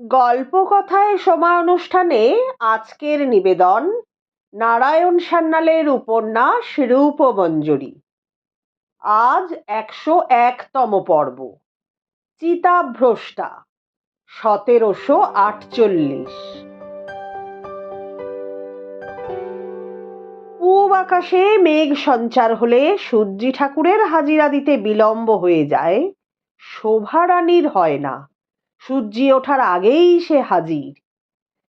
গল্প কথায় সময় অনুষ্ঠানে আজকের নিবেদন নারায়ণ সান্যালের উপন্যাস রূপমঞ্জরি। আজ একশো একতম পর্ব। চিতাভ্রষ্টা, সতেরোশো আটচল্লিশ। পূব আকাশে মেঘ সঞ্চার হলে সূর্যি ঠাকুরের হাজিরা দিতে বিলম্ব হয়ে যায়, শোভারানীর হয় না। সূর্যি ওঠার আগেই সে হাজির।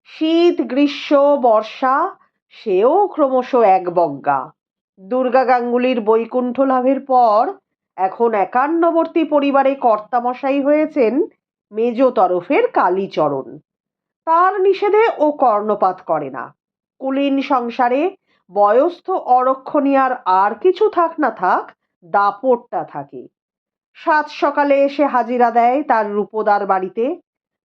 শীত, গ্রীষ্ম, বর্ষা, সেও ক্রমশ এক বজ্ঞা। দুর্গা গাঙ্গুলির বৈকুণ্ঠ লাভের পর এখন একান্নবর্তী পরিবারে কর্তামশাই হয়েছেন মেজ তরফের কালীচরণ। তার নিষেধে ও কর্ণপাত করে না। কুলীন সংসারে বয়স্থ অরক্ষণীয়ার আর কিছু থাক না থাক, দাপটটা থাকে। সাত সকালে এসে হাজিরা দেয় তার রূপদার বাড়িতে।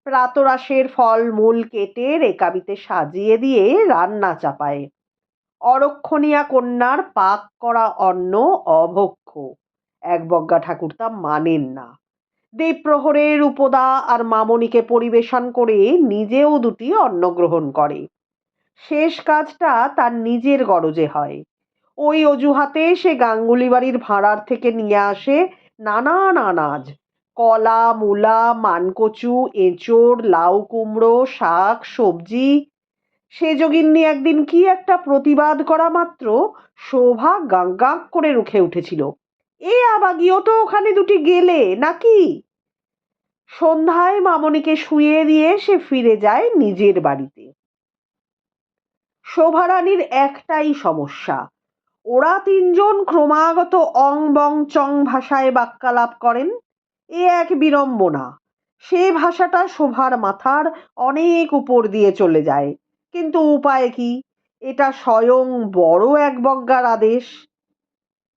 প্রাতরাশের ফল মূল কেটে রেকাবিতে সাজিয়ে দিয়ে রান্না চাপায়। অরক্ষণীয়া কন্যার পাক করা অন্ন অভক্ষ। এক বজ্ঞা ঠাকুর তা মানেন না। দেবপ্রহরে রূপদা আর মামনিকে পরিবেশন করে নিজেও দুটি অন্ন গ্রহণ করে। শেষ কাজটা তার নিজের গরজে হয়। ওই অজুহাতে সে গাঙ্গুলি বাড়ির ভাড়ার থেকে নিয়ে আসে নানান আনাজ কলা, মূলা, মানকচু, এঁচোড়, লাউ কুমড়ো, শাক, সবজি। সে যোগিন্নি একদিন কি একটা প্রতিবাদ করা মাত্র শোভা গাঁ গাঁ করে রুখে উঠেছিল। এ আবাগিও তো ওখানে দুটি গেলে নাকি? সন্ধ্যায় মামনিকে শুয়ে দিয়ে সে ফিরে যায় নিজের বাড়িতে। শোভারানীর একটাই সমস্যা ওরা তিনজন ক্রমাগত অং বং চং ভাষায় বাক্যালাপ করেন। এ এক বিড়ম্বনা। সে ভাষাটা শোভার মাথার অনেক উপর দিয়ে চলে যায়। কিন্তু উপায় কি? এটা স্বয়ং বড় এক বজ্ঞার আদেশ।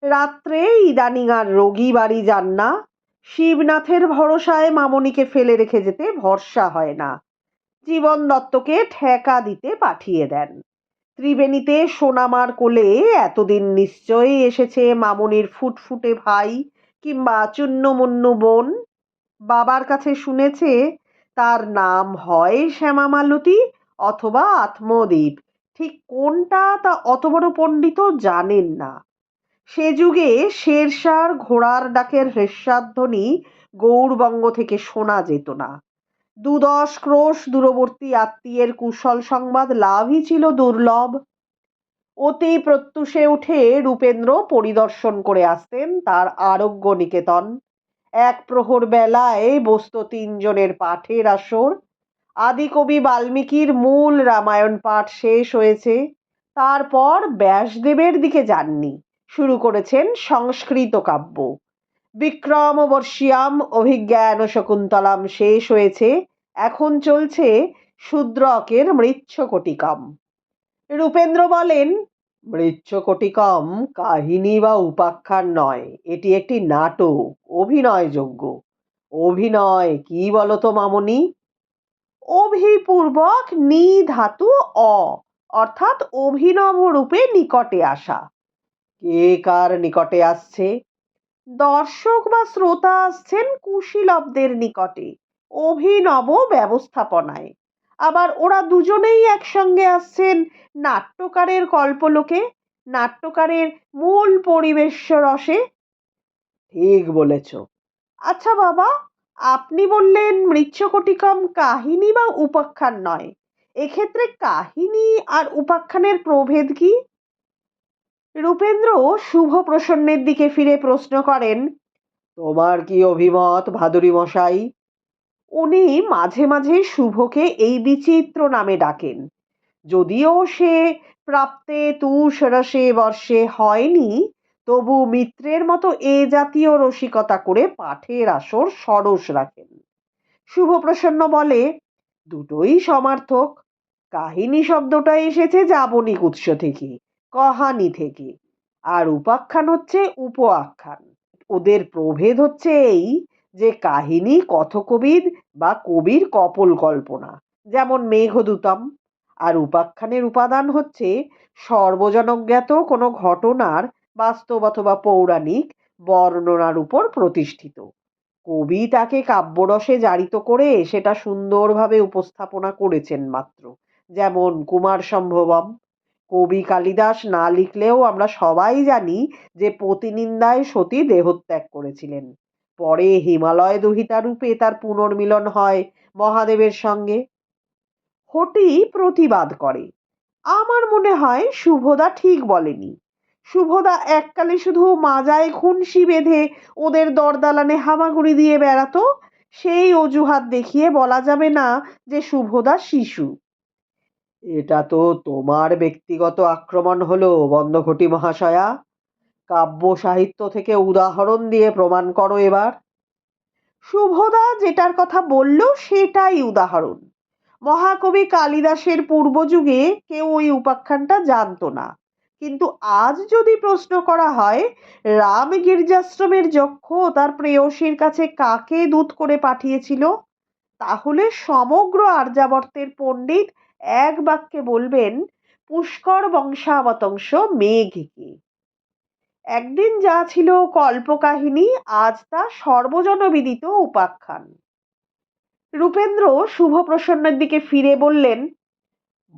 রাত্রে ইদানিং আর রোগী বাড়ি যান না। শিবনাথের ভরসায় মামনিকে ফেলে রেখে যেতে ভরসা হয় না। জীবন দত্তকে ঠেকা দিতে পাঠিয়ে দেন। ত্রিবেণীতে সোনামার কোলে এতদিন নিশ্চয়ই এসেছে মামনির ফুটফুটে ভাই কিংবা চুন্নমুন্নু বোন। বাবার কাছে শুনেছে, তার নাম হয় শ্যামামালতী অথবা আত্মদ্বীপ ঠিক কোনটা তা অত বড় পণ্ডিত জানেন না। সে যুগে শেরশার ঘোড়ার ডাকের হ্রেস্বাধ্বনি গৌরবঙ্গ থেকে শোনা যেত না। দুদশ ক্রোশ দূরবর্তী আত্মীয়ের কুশল সংবাদ লাভই ছিল দুর্লভ। অতি প্রত্যুষে উঠে রূপেন্দ্র পরিদর্শন করে আসতেন তার আরোগ্য নিকেতন। এক প্রহর বেলায় বসত তিনজনের পাঠের আসর। আদিকবি বাল্মীকির মূল রামায়ণ পাঠ শেষ হয়েছে। তারপর ব্যাসদেবের দিকে যাননি। শুরু করেছেন সংস্কৃত কাব্য। বিক্রমবর্ষিয়াম অভিজ্ঞান শকুন্তলাম শেষ হয়েছে। এখন চলছে শূদ্রকের মৃচ্ছকটিকম। রূপেন্দ্র বলেন, মৃচ্ছকটিকম কাহিনী বা উপাখ্যান নয়, এটি একটি নাটক, অভিনয়যোগ্য। অভিনয় কি বলতো মামনি? অভিপূর্বক নি ধাতু অ, অর্থাৎ অভিনব রূপে নিকটে আসা। কে কার নিকটে আসছে? দর্শক বা শ্রোতা আসছেন কুশীলবদের নিকটে অভিনব ব্যবস্থাপনায়। আবার ওরা দুজনেই একসঙ্গে আসছেন নাট্যকারের কল্পলোকে নাট্যকারের মূল পরিবেশ রসে ঠিক বলেছ। আচ্ছা বাবা আপনি বললেন মৃচ্ছকটিকম কাহিনী বা উপাখ্যান নয়। এক্ষেত্রে কাহিনী আর উপাখ্যানের প্রভেদ কি? রূপেন্দ্র শুভ প্রসন্নের দিকে ফিরে প্রশ্ন করেন তোমার কি অভিমত ভাদুরী মশাই? উনি মাঝে মাঝে শুভকে এই বিচিত্র নামে ডাকেন। যদিও সে প্রাপ্তে তুষরসে বর্ষে হয়নি তবু মিত্রের মতো এ জাতীয় রসিকতা করে পাঠের আসর সরস রাখেন। শুভপ্রসন্ন বলে দুটোই সমার্থক। কাহিনী শব্দটা এসেছে যাবনিক উৎস থেকে। কহানি থেকে। আর উপাখ্যান হচ্ছে উপ আখ্যান ওদের প্রভেদ হচ্ছে এই যে কাহিনী, কথকবিদ বা কবির কপল কল্পনা, যেমন মেঘদূতম। আর উপাখ্যানের উপাদান হচ্ছে সর্বজনজ্ঞাত কোনো ঘটনার বাস্তব অথবা পৌরাণিক বর্ণনার উপর প্রতিষ্ঠিত। কবি তাকে কাব্যরসে জারিত করে সেটা সুন্দরভাবে উপস্থাপনা করেছেন মাত্র, যেমন কুমার সম্ভবম কবি কালিদাস না লিখলেও আমরা সবাই জানি যে প্রতিনিন্দায় সতী দেহত্যাগ করেছিলেন। পরে হিমালয় দুহিতা রূপে তার পুনর্মিলন হয় মহাদেবের সঙ্গে। হটি প্রতিবাদ করে। আমার মনে হয় শুভদা ঠিক বলেনি। শুভদা এককালে শুধু মাজায় খুনসি বেঁধে ওদের দরদালানে হামাগুড়ি দিয়ে বেড়াতো, সেই অজুহাত দেখিয়ে বলা যাবে না যে শুভদা শিশু। এটা তো তোমার ব্যক্তিগত আক্রমণ হলো বন্ধঘটি মহাশয়া। কাব্য সাহিত্য থেকে উদাহরণ দিয়ে প্রমাণ করো এবার। শুভদা যেটার কথা বলল সেটাই উদাহরণ। মহাকবি কালিদাসের পূর্বযুগে কেউ ওই উপাখ্যানটা জানতো না। কিন্তু আজ যদি প্রশ্ন করা হয়, রাম গির্জাশ্রমের যক্ষ তার প্রেয়সীর কাছে কাকে দূত করে পাঠিয়েছিল? তাহলে সমগ্র আর্যাবর্তের পণ্ডিত এক বাক্যে বলবেন, পুষ্কর বংশাবতংশ মেঘকে। একদিন যা ছিল কল্পকাহিনী, আজ তা সর্বজনবিদিত উপাখ্যান। রূপেন্দ্র শুভপ্রসন্নের দিকে ফিরে বললেন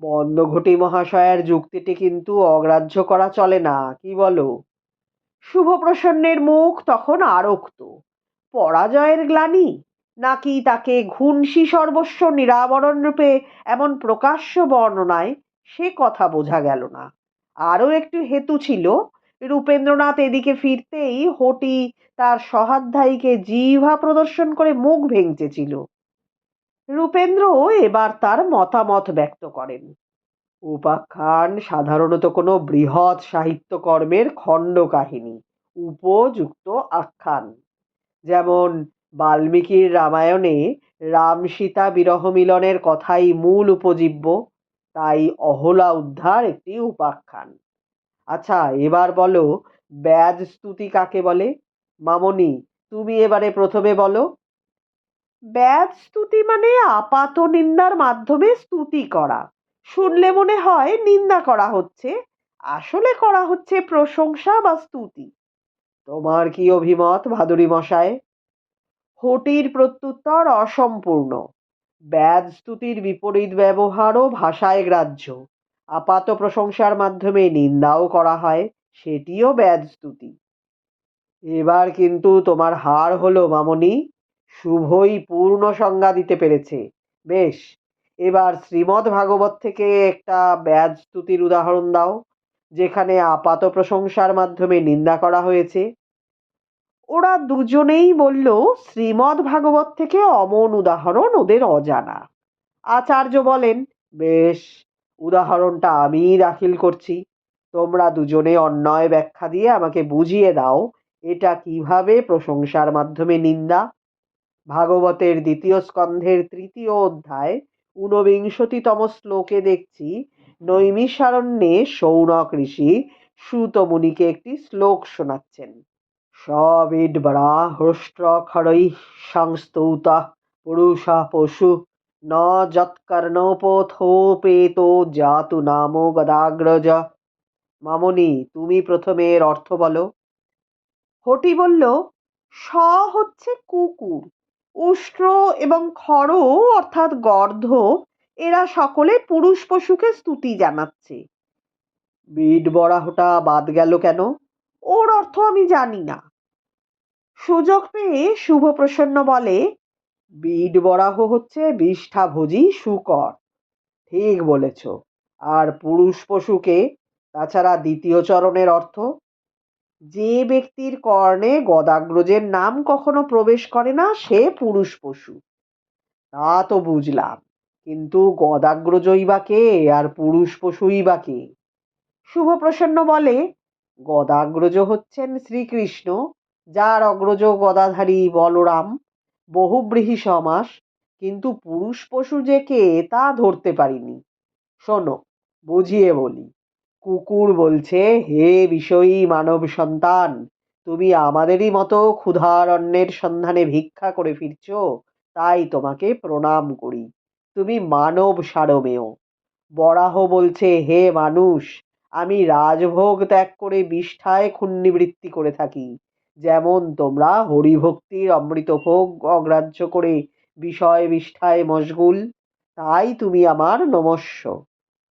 বন্ধঘটি মহাশয়ের যুক্তিটি কিন্তু অগ্রাহ্য করা চলে না, কি বলো? শুভপ্রসন্নের মুখ তখন আরক্ত। পরাজয়ের গ্লানি নাকি তাকে ঘুণসি সর্বস্ব নিরাবরণ রূপে এমন প্রকাশ্য বর্ণনায় সে কথা বোঝা গেল না। আরও একটু হেতু ছিল, রূপেন্দ্রনাথ এদিকে ফিরতেই হটি তার সহাধ্যায়ীকে জিহ্বা প্রদর্শন করে মুখ ভেঙচেছিল। রূপেন্দ্র এবার তার মতামত ব্যক্ত করেন। উপাখ্যান সাধারণত কোনো বৃহৎ সাহিত্যকর্মের খণ্ড কাহিনী, উপযুক্ত আখ্যান। যেমন বাল্মীকির রামায়ণে রাম সীতা বিরহ মিলনের কথাই মূল উপজীব্য তাই অহলা উদ্ধার একটি উপাখ্যান। আচ্ছা এবার বলো ব্যাজ স্তুতি কাকে বলে? মামনি তুমি এবারে প্রথমে বলো। ব্যাজ স্তুতি মানে আপাত নিন্দার মাধ্যমে স্তুতি করা। শুনলে মনে হয় নিন্দা করা হচ্ছে আসলে করা হচ্ছে প্রশংসা বা স্তুতি। তোমার কি অভিমত ভাদুরী মশায় হটির প্রত্যুত্তর অসম্পূর্ণ। ব্যাজ স্তুতির বিপরীত ব্যবহারও ভাষায় গ্রাহ্য। আপাত প্রশংসার মাধ্যমে নিন্দাও করা হয়, সেটিও ব্যাজ স্তুতি। এবার কিন্তু তোমার হার হলো, মামনি। শুভই পূর্ণ সংজ্ঞা দিতে পেরেছে। বেশ, এবার শ্রীমদ্ ভাগবত থেকে একটা ব্যাজ স্তুতির উদাহরণ দাও, যেখানে আপাত প্রশংসার মাধ্যমে নিন্দা করা হয়েছে। ওরা দুজনেই বলল, শ্রীমদ্ ভাগবত থেকে অমন উদাহরণ ওদের অজানা। আচার্য বলেন, বেশ, উদাহরণটা আমিই দাখিল করছি। তোমরা দুজনে অন্যয় ব্যাখ্যা দিয়ে আমাকে বুঝিয়ে দাও, এটা কীভাবে প্রশংসার মাধ্যমে নিন্দা? ভাগবতের দ্বিতীয় স্কন্ধের তৃতীয় অধ্যায়, ঊনবিংশতিতম শ্লোকে দেখছি, নৈমিষারণ্যে সৌনক ঋষি সুতমুনিকে একটি শ্লোক শোনাচ্ছেন। সবিডবরা হৃষ্ট্র খরৈঃ সংস্তৌতা পুরুষা পশু ন যৎকর্ণপথোপেতো জাতু নামো গদাগ্রজ মামনি তুমি প্রথমে এর অর্থ বলো। হটি বলল স হচ্ছে কুকুর। উষ্ট্র এবং খর অর্থাৎ গর্ধ, এরা সকলে পুরুষ পশুকে স্তুতি জানাচ্ছে। বিড বরাহটা বাদ গেল কেন? ওর অর্থ আমি জানি না। সুযোগ পেয়ে শুভপ্রসন্ন বলে বিড বরাহ হচ্ছে বিষ্ঠাভোজী শুকর ঠিক বলেছ। আর পুরুষ পশুকে, তাছাড়া দ্বিতীয় চরণের অর্থ, যে ব্যক্তির কর্ণে গদাগ্রজের নাম কখনো প্রবেশ করে না, সে পুরুষ পশু। তা তো বুঝলাম, কিন্তু গদাগ্রজই বা কে, আর পুরুষ পশুই বা কে? শুভপ্রসন্ন বলে, গদাগ্রজ হচ্ছেন শ্রীকৃষ্ণ যার অগ্রজ গদাধারী বলরাম বহুব্রীহি সমাস, কিন্তু পুরুষ পশু যে কে তা ধরতে পারিনি। শোনো, বুঝিয়ে বলি। কুকুর বলছে, হে বিষয়ী মানব সন্তান, তুমি আমাদেরই মতো ক্ষুধারণ্যের সন্ধানে ভিক্ষা করে ফিরছ, তাই তোমাকে প্রণাম করি। তুমি মানব সারমেয়। বরাহ বলছে, হে মানুষ, আমি রাজভোগ ত্যাগ করে বিষ্ঠায় ক্ষুণ্ণিবৃত্তি করে থাকি। যেমন তোমরা হরিভক্তির অমৃতভোগ অগ্রাহ্য করে বিষয় বিষ্ঠায় মশগুল, তাই তুমি আমার নমস্য।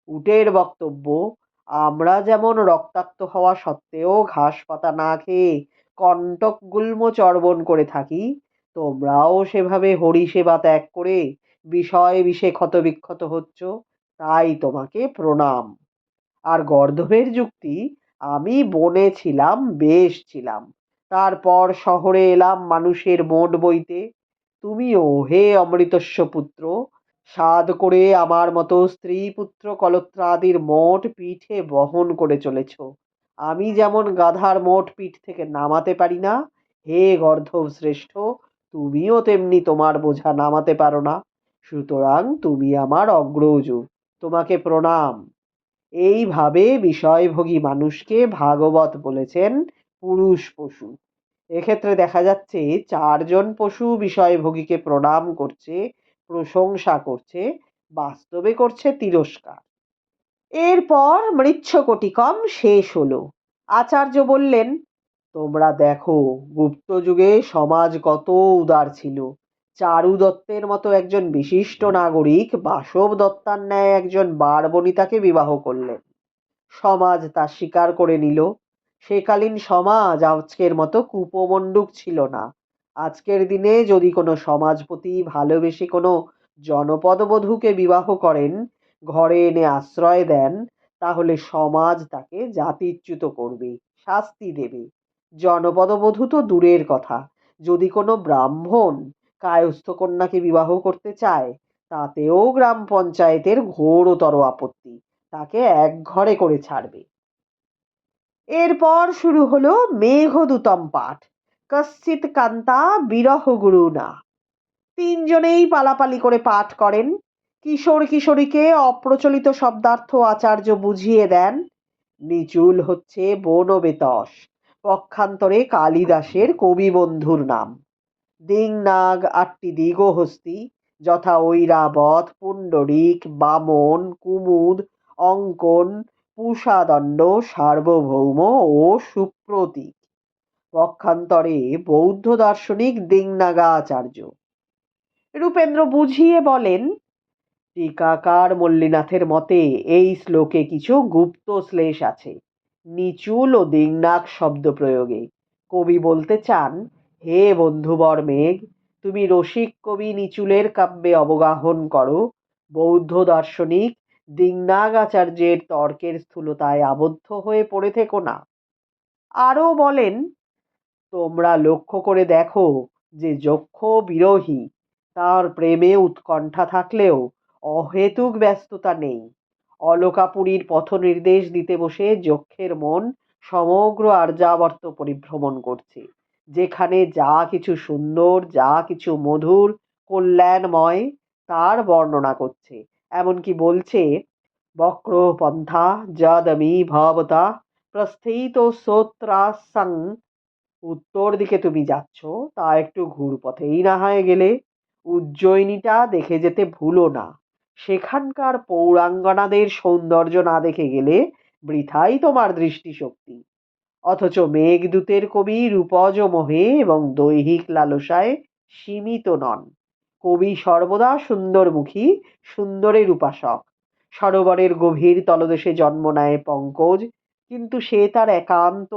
উটের বক্তব্য, আমরা যেমন রক্তাক্ত হওয়া সত্ত্বেও ঘাস পাতা না খেয়ে কণ্টক গুল্ম চর্বণ করে থাকি, তোমরাও সেভাবে হরি সেবা ত্যাগ করে বিষয় বিষে ক্ষতবিক্ষত হচ্ছ, তাই তোমাকে প্রণাম। আর গর্ধবের যুক্তি, আমি বনে ছিলাম, বেশ ছিলাম। তারপর শহরে এলাম মানুষের মোট বইতে। তুমিও হে অমৃতস্য পুত্র সাদ করে আমার মতো স্ত্রী পুত্র কলত্রাদির মোট পিঠে বহন করে চলেছ। আমি যেমন গাধার মোট পিঠ থেকে নামাতে পারি না, হে গর্ধব শ্রেষ্ঠ, তুমিও তেমনি তোমার বোঝা নামাতে পারো না। সুতরাং তুমি আমার অগ্রজ, তোমাকে প্রণাম। এইভাবে বিষয়ভোগী মানুষকে ভাগবত বলেছেন পুরুষ পশু। এক্ষেত্রে দেখা যাচ্ছে চারজন পশু বিষয়ভোগীকে প্রণাম করছে, প্রশংসা করছে, বাস্তবে করছে তিরস্কার। এরপর মৃচ্ছকটিকম শেষ হলো। আচার্য বললেন, তোমরা দেখো, গুপ্ত যুগে সমাজ কত উদার ছিল। চারু দত্তের মতো একজন বিশিষ্ট নাগরিক বাসব দত্তার ন্যায় একজন বারবনিতাকে বিবাহ করলেন। সমাজ তা স্বীকার করে নিল। সেকালীন সমাজ আজকের মতো কূপমণ্ডুক ছিল না। আজকের দিনে যদি কোনো সমাজপতি ভালোবেসে কোনো জনপদবধূকে বিবাহ করেন, ঘরে এনে আশ্রয় দেন, তাহলে সমাজ তাকে জাতিচ্যুত করবে, শাস্তি দেবে। জনপদবধূ তো দূরের কথা। যদি কোনো ব্রাহ্মণ কায়স্থ কন্যাকে বিবাহ করতে চায়, তাতেও গ্রাম পঞ্চায়েতের ঘোরতর আপত্তি। তাকে এক ঘরে করে ছাড়বে। এরপর শুরু হলো মেঘদূতম পাঠ। কশ্চিৎ কান্তা বিরহ গুরু না। তিনজনেই পালাপালি করে পাঠ করেন। কিশোর কিশোরীকে অপ্রচলিত শব্দার্থ আচার্য বুঝিয়ে দেন, নিচুল হচ্ছে বনবেতস, পক্ষান্তরে কালিদাসের কবি বন্ধুর নাম। দিংনাগ আটটি দিগহস্তি, যথা ঐরাবত পুণ্ডরিক, বামন, কুমুদ, অঙ্কন পুষাদণ্ড, সার্বভৌম ও সুপ্রতীক। পক্ষান্তরে বৌদ্ধ দার্শনিক দিংনাগাচার্য রূপেন্দ্র বুঝিয়ে বলেন, টিকাকার মল্লিনাথের মতে এই শ্লোকে কিছু গুপ্ত শ্লেষ আছে। নিচুল ও দিংনাক শব্দ প্রয়োগে। কবি বলতে চান, হে বন্ধুবর মেঘ তুমি রসিক কবি নিচুলের কাব্যে অবগাহন করো। বৌদ্ধ দার্শনিক দিংনাগাচার্যের তর্কের স্থূলতায় আবদ্ধ হয়ে পড়ে থেকো না। আরও বলেন, তোমরা লক্ষ্য করে দেখো যে যক্ষ বিরোহী, তার প্রেমে উৎকণ্ঠা থাকলেও অহেতুক ব্যস্ততা নেই। অলকাপুরীর পথ নির্দেশ দিতে বসে যক্ষের মন সমগ্র আর্যাবর্ত পরিভ্রমণ করছে, যেখানে যা কিছু সুন্দর, যা কিছু মধুর, কল্যাণময়, তার বর্ণনা করছে। এমনকি বলছে, বক্র পন্থা যদমি ভবতা প্রস্থিত সোত্রাসং। উত্তর দিকে তুমি যাচ্ছ, তা একটু ঘুরপথেই না হয় গেলে। উজ্জয়িনীটা দেখে যেতে ভুলো না। সেখানকার পৌরাঙ্গনাদের সৌন্দর্য না দেখে গেলে বৃথাই তোমার দৃষ্টিশক্তি। অথচ মেঘদূতের কবি রূপজ মোহে এবং দৈহিক লালসায় সীমিত নন। কবি সর্বদা সুন্দরমুখী সুন্দরের উপাসক সরোবরের গভীর তলদেশে জন্ম নেয় পঙ্কজ, কিন্তু সে তার একান্ত,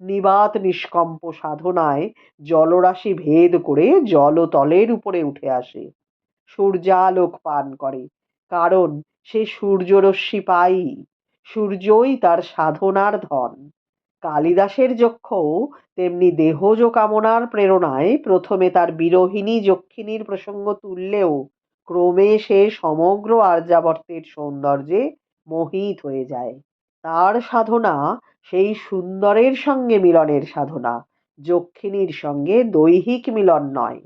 নিবাত নিষ্কম্প সাধনায় জলরাশি ভেদ করে জলতলের উপরে উঠে আসে। সূর্যালোক পান করে, কারণ সে সূর্যরশ্মি পাই সূর্যই তার সাধনার ধন। কালিদাসের যক্ষও তেমনি দেহজ কামনার প্রেরণায় প্রথমে তার বিরোহিনী যক্ষিণীর প্রসঙ্গ তুললেও ক্রমে সে সমগ্র আর্যাবর্তের সৌন্দর্যে মোহিত হয়ে যায়। তার সাধনা সেই সুন্দরের সঙ্গে মিলনের সাধনা, যক্ষিণীর সঙ্গে দৈহিক মিলন নয়।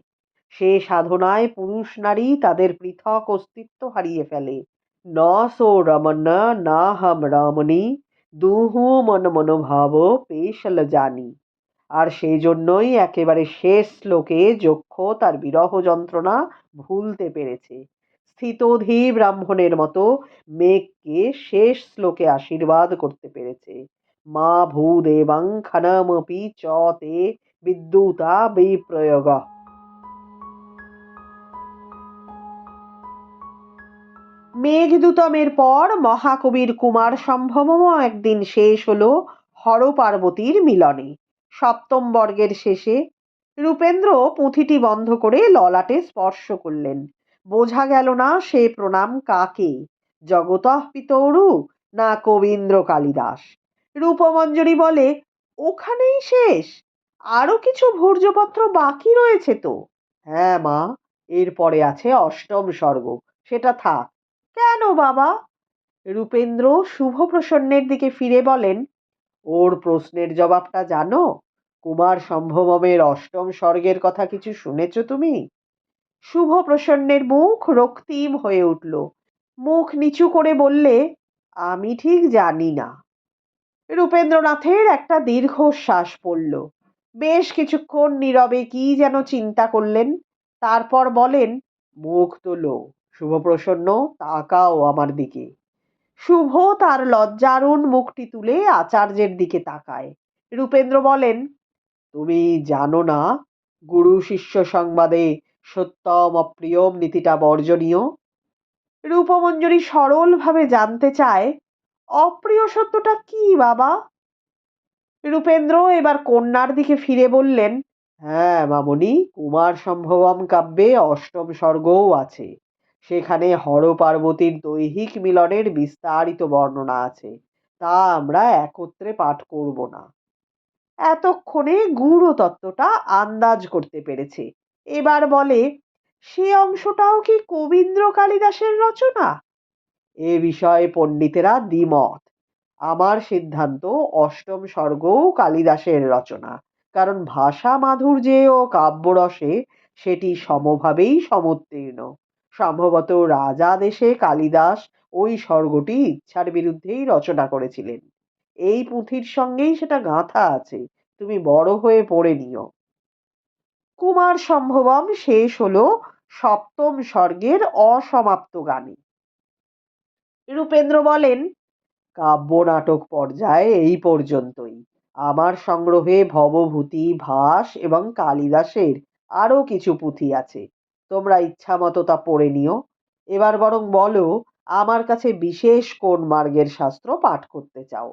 সে সাধনায় পুরুষ নারী তাদের পৃথক অস্তিত্ব হারিয়ে ফেলে। ন সো রমন না হম রমণী দুহু মন মনোভাব পেশল জানি। আর সেই জন্যই একেবারে শেষ শ্লোকে যক্ষ তার বিরহ যন্ত্রণা ভুলতে পেরেছে। স্থিতধী ব্রাহ্মণের মতো মেঘকে শেষ শ্লোকে আশীর্বাদ করতে পেরেছে। মা ভূদেবাং খনমপি চ তে বিদ্যুতা বিপ্রয়োগ। মেঘদূতমের পর মহাকবির কুমার সম্ভবও একদিন শেষ হলো হর পার্বতীর মিলনে। সপ্তম বর্গের শেষে রূপেন্দ্র পুঁথিটি বন্ধ করে ললাটে স্পর্শ করলেন। বোঝা গেল না সে প্রণাম কাকে? জগতঃ পিতরু না কবীন্দ্র কালিদাস? রূপমঞ্জরি বলে, ওখানেই শেষ। আরও কিছু ভূর্জপত্র বাকি রয়েছে তো? হ্যাঁ মা, এরপরে আছে অষ্টম স্বর্গ। সেটা থাক। কেন বাবা? রূপেন্দ্র শুভপ্রসন্নের দিকে ফিরে বলেন, ওর প্রশ্নের জবাবটা জানো? কুমার সম্ভবমের অষ্টম স্বর্গের কথা কিছু শুনেছ তুমি? শুভ প্রসন্নের মুখ রক্তিম হয়ে উঠল। মুখ নিচু করে বললে, আমি ঠিক জানি না। রূপেন্দ্রনাথের একটা দীর্ঘশ্বাস পড়ল। বেশ কিছুক্ষণ নীরবে কি যেন চিন্তা করলেন, তারপর বলেন, মুখ তোলো শুভপ্রসন্ন তাকাও আমার দিকে। শুভ তার লজ্জারুণ মুখটি তুলে আচার্যের দিকে তাকায়। রূপেন্দ্র বলেন তুমি জানো না, গুরু শিষ্য সংবাদে সত্যম অপ্রিয়ম নীতিটা বর্জনীয়? রূপমঞ্জরি সরলভাবে জানতে চায়, অপ্রিয় সত্যটা কি বাবা? রূপেন্দ্র এবার কন্যার দিকে ফিরে বললেন হ্যাঁ মামনি, কুমার সম্ভবম কাব্যে অষ্টম স্বর্গও আছে। সেখানে হর পার্বতীর দৈহিক মিলনের বিস্তারিত বর্ণনা আছে। তা আমরা একত্রে পাঠ করব না। এতক্ষণে গূঢ় তত্ত্বটা আন্দাজ করতে পেরেছে। এবার বলে, সে অংশটাও কি কবীন্দ্র কালিদাসের রচনা? এ বিষয়ে পণ্ডিতেরা দ্বিমত। আমার সিদ্ধান্ত অষ্টম স্বর্গও কালিদাসের রচনা, কারণ ভাষা মাধুর্যে ও কাব্যরসে সেটি সমভাবেই সমুত্তীর্ণ। সম্ভবত রাজা দেশে কালিদাস ওই স্বর্গটি ইচ্ছার বিরুদ্ধেই রচনা করেছিলেন। এই পুঁথির সঙ্গেই সেটা গাঁথা আছে, তুমি বড় হয়ে পড়ে নিও। কুমার সম্ভবম শেষ হলো সপ্তম স্বর্গের অসমাপ্ত গানে। রূপেন্দ্র বলেন, কাব্য নাটক পর্যায়ে এই পর্যন্তই। আমার সংগ্রহে ভবভূতি, ভাস এবং কালিদাসের আরও কিছু পুঁথি আছে। তোমরা ইচ্ছা মতো তা পড়ে নিও। এবার বরং বলো, আমার কাছে বিশেষ কোন মার্গের শাস্ত্র পাঠ করতে চাও?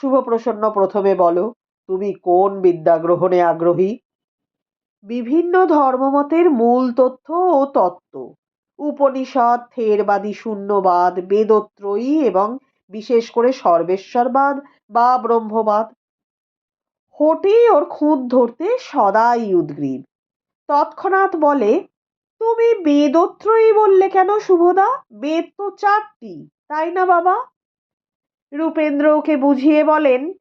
শুভপ্রসন্ন প্রথমে বলো, তুমি কোন বিদ্যা গ্রহণে আগ্রহী? বিভিন্ন ধর্মমতের মূল তথ্য ও তত্ত্ব উপনিষদ থেরবাদী শূন্যবাদ, বেদত্রয়ী এবং বিশেষ করে সর্বেশ্বরবাদ বা ব্রহ্মবাদ। হটি ওর খুঁত ধরতে সদাই উদ্গ্রীব। তৎক্ষণাৎ বলে, তুমি বেদত্রয়ী বললে কেন শুভদা? বেদ তো চারটি, তাই না বাবা? রূপেন্দ্র ওকে বুঝিয়ে বলেন,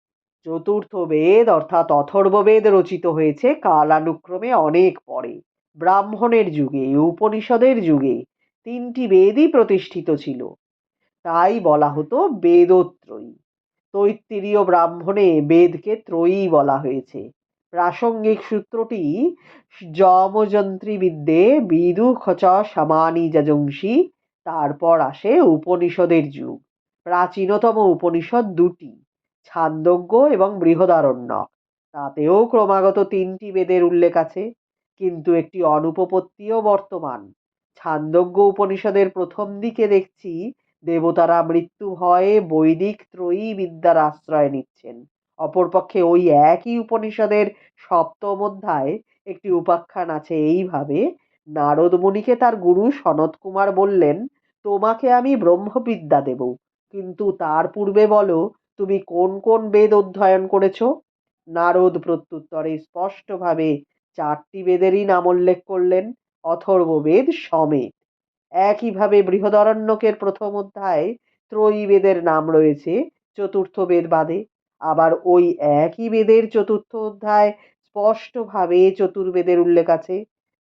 চতুর্থ বেদ অর্থাৎ অথর্ববেদ রচিত হয়েছে কালানুক্রমে অনেক পরে, ব্রাহ্মণের যুগে, উপনিষদের যুগে, তিনটি বেদই প্রতিষ্ঠিত ছিল। তাই বলা হতো বেদত্রয়ী। তৈত্তিরীয় ব্রাহ্মণে বেদকে ত্রয়ী বলা হয়েছে। প্রাসঙ্গিক সূত্রটি, যমযন্ত্রী বিদ্যে বিদু খচ সামানি যজংসী তারপর আসে উপনিষদের যুগ। প্রাচীনতম উপনিষদ দুটি ছান্দোগ্য এবং বৃহদারণ্যক তাতেও ক্রমাগত তিনটি বেদের উল্লেখ আছে, কিন্তু একটি অনুপপত্তিও বর্তমান। ছান্দোগ্য উপনিষদের প্রথম দিকে দেখছি, দেবতারা মৃত্যু ভয়ে বৈদিক ত্রয়ী বিদ্যার আশ্রয় নিচ্ছেন। অপরপক্ষে ওই একই উপনিষদের সপ্তম অধ্যায় একটি উপাখ্যান আছে এইভাবে, নারদ মুনিকে তার গুরু সনত কুমার বললেন, তোমাকে আমি ব্রহ্মবিদ্যা দেব। কিন্তু তার পূর্বে বলো, তুমি কোন কোন বেদ অধ্যয়ন করেছ? নারদ প্রত্যুত্তরে স্পষ্টভাবে চারটি বেদেরই নাম উল্লেখ করলেন অথর্ববেদ সমেত। একইভাবে বৃহদরণ্যকের প্রথম অধ্যায়ে ত্রয়ী বেদের নাম রয়েছে, চতুর্থ বেদ বাদে। আবার ওই একই বেদের চতুর্থ অধ্যায় স্পষ্টভাবে চতুর্বেদের উল্লেখ আছে।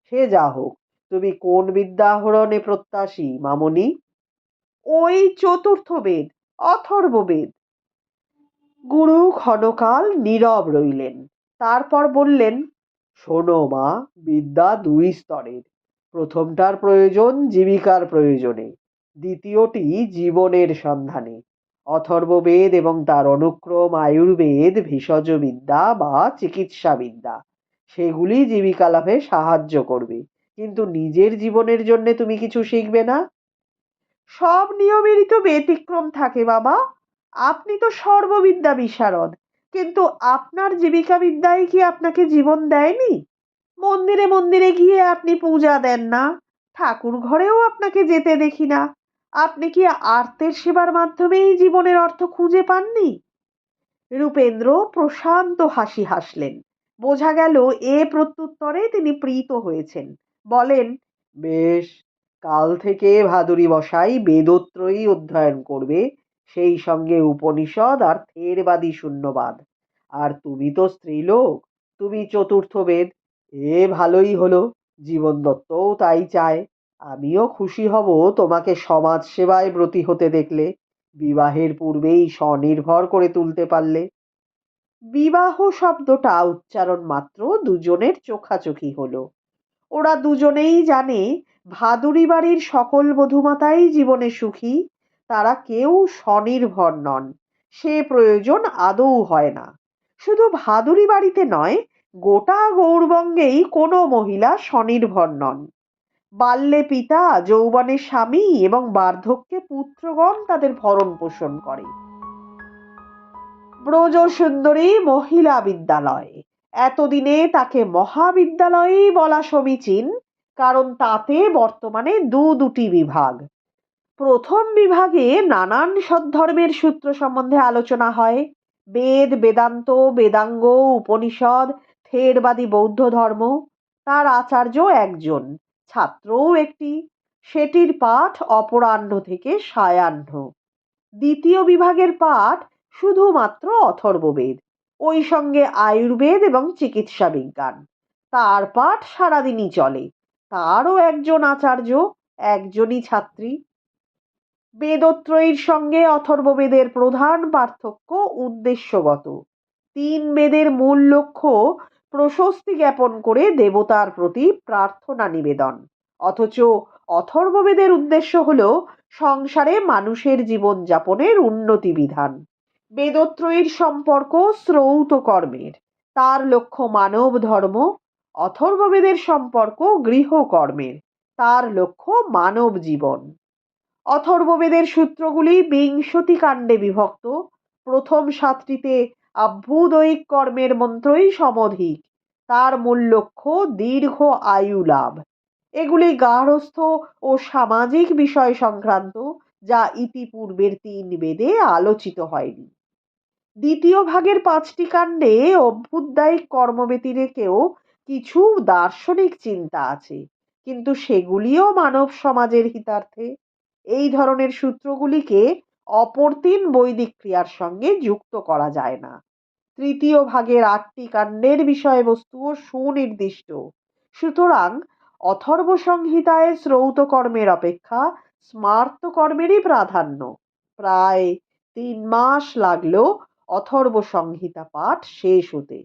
সে যা হোক, তুমি কোন বিদ্যা আহরণে প্রত্যাশী, মামনি? ওই চতুর্থ বেদ অথর্ববেদ গুরু ক্ষণকাল নীরব রইলেন। তারপর বললেন, শোনো মা, বিদ্যা দুই স্তরের। প্রথমটার প্রয়োজন জীবিকার প্রয়োজনে, দ্বিতীয়টি জীবনের সন্ধানে। অথর্ববেদ এবং তার অনুক্রম আয়ুর্বেদ, ভেষজ বিদ্যা বা চিকিৎসা বিদ্যা। সেগুলি জীবিকা লাভে সাহায্য করবে। কিন্তু নিজের জীবনের জন্য তুমি কিছু শিখবে না? সব নিয়মেরই তো ব্যতিক্রম থাকে বাবা। আপনি তো সর্ববিদ্যা বিশারদ, কিন্তু আপনার জীবিকা বিদ্যাই কি আপনাকে জীবন দেয়নি? মন্দিরে মন্দিরে গিয়ে আপনি পূজা দেন না, ঠাকুর ঘরেও আপনাকে যেতে দেখি না। আপনি কি আর্তের সেবার মাধ্যমেই জীবনের অর্থ খুঁজে পাননি? রূপেন্দ্র প্রশান্ত হাসি হাসলেন। বোঝা গেল এ প্রত্যুত্তরে তিনি প্রীত হয়েছেন। বলেন, বেশ কাল থেকে ভাদুরী বসাই বেদত্রয়ী অধ্যয়ন করবে, সেই সঙ্গে উপনিষদ আর থেরবাদী শূন্যবাদ। আর তুমি তো স্ত্রীলোক, তুমি চতুর্থ বেদ, এ ভালোই হলো, জীবন দত্তও তাই চায়। আমিও খুশি হব তোমাকে সমাজ সেবায় ব্রতী হতে দেখলে, বিবাহের পূর্বেই স্বনির্ভর করে তুলতে পারলে। বিবাহ শব্দটা উচ্চারণ মাত্র দুজনের চোখাচোখি হলো। ওরা দুজনেই জানে ভাদুরী বাড়ির সকল বধূমাতাই জীবনে সুখী, তারা কেউ স্বনির্ভর নন। সে প্রয়োজন আদৌ হয় না। শুধু ভাদুরী বাড়িতে নয়, গোটা গৌরবঙ্গেই কোনো মহিলা স্বনির্ভর নন। বাল্যে পিতা, যৌবনে স্বামী এবং বার্ধক্যে পুত্রগণ তাদের ভরণ পোষণ করে। ব্রজ সুন্দরী মহিলা বিদ্যালয়। এতদিনে তাকে মহাবিদ্যালয়েই বলা সমীচীন, কারণ তাতে বর্তমানে দু দুটি বিভাগ। প্রথম বিভাগে নানান সদ্ধর্মের সূত্র সম্বন্ধে আলোচনা হয়। বেদ, বেদান্ত, বেদাঙ্গ, উপনিষদ, থেরবাদী বৌদ্ধ ধর্ম। তার আচার্য একজন, ছাত্রও একটি। সেটির পাঠ অপরাহ্ন থেকে সায়াহ্ন। দ্বিতীয় বিভাগের পাঠ শুধুমাত্র অথর্ববেদ। ওই সঙ্গে আয়ুর্বেদ এবং চিকিৎসা বিজ্ঞান। তার পাঠ সারাদিনই চলে। তারও একজন আচার্য, একজনই ছাত্রী। বেদত্রয়ীর সঙ্গে অথর্ববেদের প্রধান পার্থক্য উদ্দেশ্যগত। তিন বেদের মূল লক্ষ্য, প্রশস্তি জ্ঞাপন করে দেবতার প্রতি প্রার্থনা নিবেদন। অথচ অথর্ববেদের উদ্দেশ্য হল সংসারে মানুষের জীবনযাপনের উন্নতি বিধান। বেদত্রয়ীর সম্পর্ক শ্রৌত কর্মের তার লক্ষ্য মানব ধর্ম, অথর্ববেদের সম্পর্ক গৃহকর্মের। তার লক্ষ্য মানব জীবন। অথর্ববেদের সূত্রগুলি বিংশতি কাণ্ডে বিভক্ত। প্রথম সাতটিতে আভ্যুদয়িক কর্মের মন্ত্রই সমধিক। তার মূল লক্ষ্য দীর্ঘ আয়ু লাভ। এগুলি গার্হস্থ ও সামাজিক বিষয় সংক্রান্ত, যা ইতিপূর্বের তিন বেদে আলোচিত হয়নি। দ্বিতীয় ভাগের পাঁচটি কাণ্ডে অভ্যুদায়িক কর্মব্যতিরেকেও কিছু দার্শনিক চিন্তা আছে, কিন্তু সেগুলিও মানব সমাজের হিতার্থে। এই ধরনের সূত্রগুলিকে অপর তিন বৈদিক ক্রিয়ার সঙ্গে যুক্ত করা যায় না। তৃতীয় ভাগের আটটি কাণ্ডের বিষয়বস্তুও সুনির্দিষ্ট। সুতরাং অথর্ব সংহিতায় শ্রৌত কর্মের অপেক্ষা স্মার্ত কর্মেরই প্রাধান্য। প্রায় তিন মাস লাগল অথর্ব সংহিতা পাঠ শেষ হতে।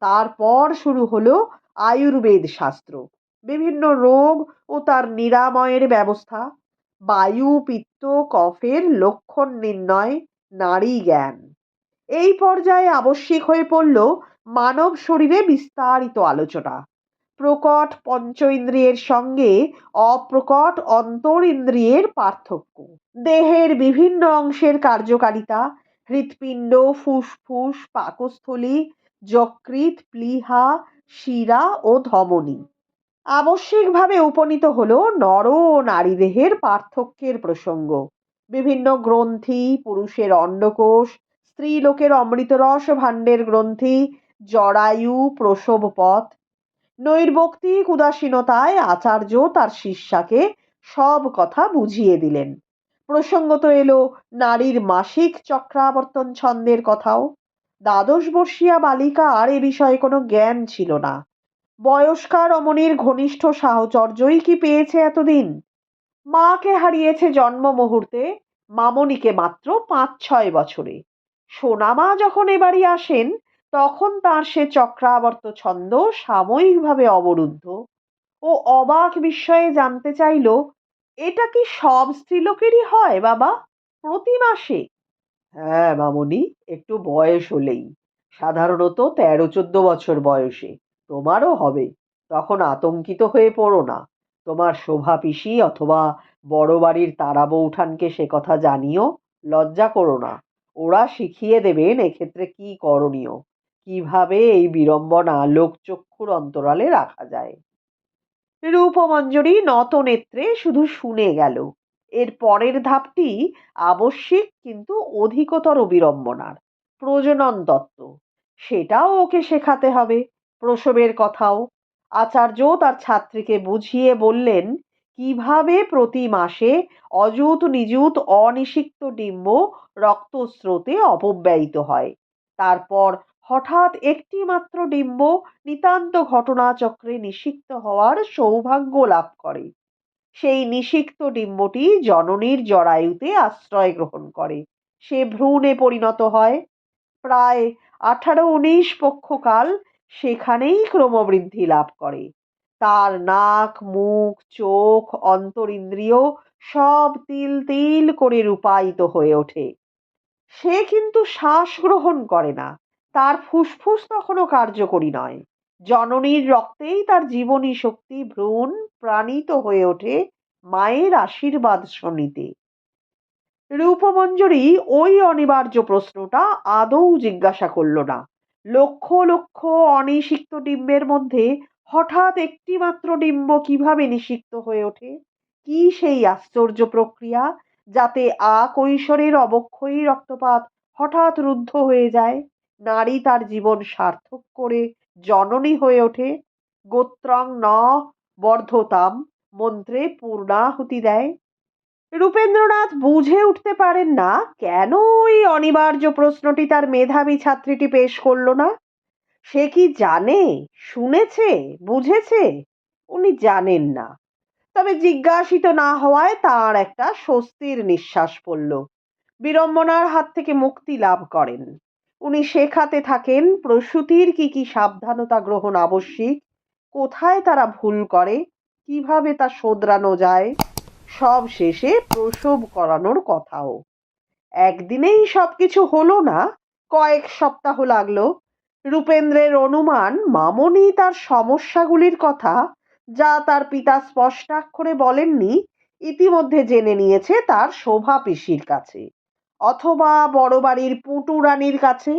তারপর শুরু হলো আয়ুর্বেদ শাস্ত্র। বিভিন্ন রোগ ও তার নিরাময়ের ব্যবস্থা। বায়ু, পিত্ত, কফের লক্ষণ নির্ণয়, নারী জ্ঞান। এই পর্যায়ে আবশ্যিক হয়ে পড়ল মানব শরীরে বিস্তারিত আলোচনা। প্রকট পঞ্চ ইন্দ্রিয়ের সঙ্গে অপ্রকট অন্তর ইন্দ্রিয়ের পার্থক্য। দেহের বিভিন্ন অংশের কার্যকারিতা হৃৎপিণ্ড, ফুসফুস, পাকস্থলী, যকৃৎ, প্লীহা, শিরা ও ধমনী। আবশ্যিকভাবে উপনীত হল নর ও নারী দেহের পার্থক্যের প্রসঙ্গ। বিভিন্ন গ্রন্থি, পুরুষের অন্ডকোষ স্ত্রীলোকের অমৃতরস ভাণ্ডের গ্রন্থি, জরায়ু, প্রসব পথ। নৈর্বক্তিক উদাসীনতায় আচার্য তার শিষ্যাকে সব কথা বুঝিয়ে দিলেন। প্রসঙ্গত এলো নারীর মাসিক চক্রাবর্তন ছন্দের কথাও। দ্বাদশ বর্ষীয়া বালিকার এ বিষয়ে কোনো জ্ঞান ছিল না। বয়স্কা রমণীর ঘনিষ্ঠ সাহচর্যই কি পেয়েছে এতদিন? মাকে হারিয়েছে জন্ম মুহূর্তে, মামনিকে মাত্র পাঁচ ছয় বছরে। সোনামা যখন এ বাড়ি আসেন, তখন তার সে চক্রাবর্ত ছন্দ সাময়িকভাবে অবরুদ্ধ। ও অবাক বিস্ময়ে জানতে চাইল এটা কি সব স্ত্রীলোকেরই হয়, বাবা? প্রতি মাসে। হ্যাঁ মামনি, একটু বয়স হলেই। সাধারণত তেরো, চোদ্দ বছর বয়সে। তোমারও হবে। তখন আতঙ্কিত হয়ে পড়ো না। তোমার শোভা পিসি অথবা বড় বাড়ির তারা বৌঠানকে সে কথা জানিও, লজ্জা করো না। ওরা শিখিয়ে দেবেন এক্ষেত্রে কি করণীয়। কীভাবে এই বিড়ম্বনা লোকচক্ষুর অন্তরালে রাখা যায়। রূপমঞ্জরি নত নেত্রে শুধু শুনে গেল। এর পরের ধাপটি আবশ্যিক কিন্তু অধিকতর বিড়ম্বনার। প্রজনন দত্ত, সেটাও ওকে শেখাতে হবে। প্রসবের কথাও। আচার্য তার ছাত্রীকে বুঝিয়ে বললেন, কীভাবে প্রতি মাসে অযুত নিযুত অনিষিক্ত ডিম্ব রক্তস্রোতে অপব্যয়িত হয়? তারপর হঠাৎ একটি মাত্র ডিম্ব নিতান্ত ঘটনাচক্রে নিষিক্ত হওয়ার সৌভাগ্য লাভ করে। সেই নিষিক্ত ডিম্বটি জননীর জরায়ুতে আশ্রয় গ্রহণ করে। সে ভ্রূণে পরিণত হয়। প্রায় আঠারো উনিশ পক্ষকাল সেখানেই ক্রমবৃদ্ধি লাভ করে। তার নাক, মুখ, চোখ, অন্তরিন্দ্রিয় সব তিল তিল করে রূপায়িত হয়ে ওঠে। সে কিন্তু শ্বাস গ্রহণ করে না। তার ফুসফুস তখনও কার্যকরী নয়। জননীর রক্তেই তার জীবনী শক্তি ভ্রূণ প্রাণিত হয়ে ওঠে মায়ের আশীর্বাদ শনিতে রূপমঞ্জরি ওই অনিবার্য প্রশ্নটা আদৌ জিজ্ঞাসা করল না। লক্ষ লক্ষ অনিষিক্ত ডিম্বের মধ্যে হঠাৎ একটি মাত্র ডিম্ব কীভাবে নিষিক্ত হয়ে ওঠে? কি সেই আশ্চর্য প্রক্রিয়া যাতে আ কৈশোরের অবক্ষয়ী রক্তপাত হঠাৎ রুদ্ধ হয়ে যায়? নারী তার জীবন সার্থক করে জননী হয়ে ওঠে। গোত্রং ন বর্ধতাম মন্ত্রে পূর্ণাহুতি দেয়। রূপেন্দ্রনাথ বুঝে উঠতে পারেন না কেন ওই অনিবার্য প্রশ্নটি তার মেধাবী ছাত্রীটি পেশ করল না। সে কি জানে, শুনেছে, বুঝেছে? উনি জানেন না। তবে জিজ্ঞাসিত না হওয়ায় তার একটা স্বস্তির নিঃশ্বাস পড়ল। বিড়ম্বনার হাত থেকে মুক্তি লাভ করেন। উনি শেখাতে থাকেন, প্রসূতির কি কি সাবধানতা গ্রহণ আবশ্যিক, কোথায় তারা ভুল করে, কীভাবে তা শোধরানো যায়, সব শেষে প্রসব করানোর কথাও। একদিনেই সব কিছু হলো না, কয়েক সপ্তাহ লাগল। রূপেন্দ্রের অনুমান মামনি তার সমস্যাগুলির কথা, যা তার পিতা স্পষ্টাক্ষরে বলেননি, ইতিমধ্যে জেনে নিয়েছে তার শোভা পিসির কাছে। অথবা বড় বাড়ির পুটু রানির কাছে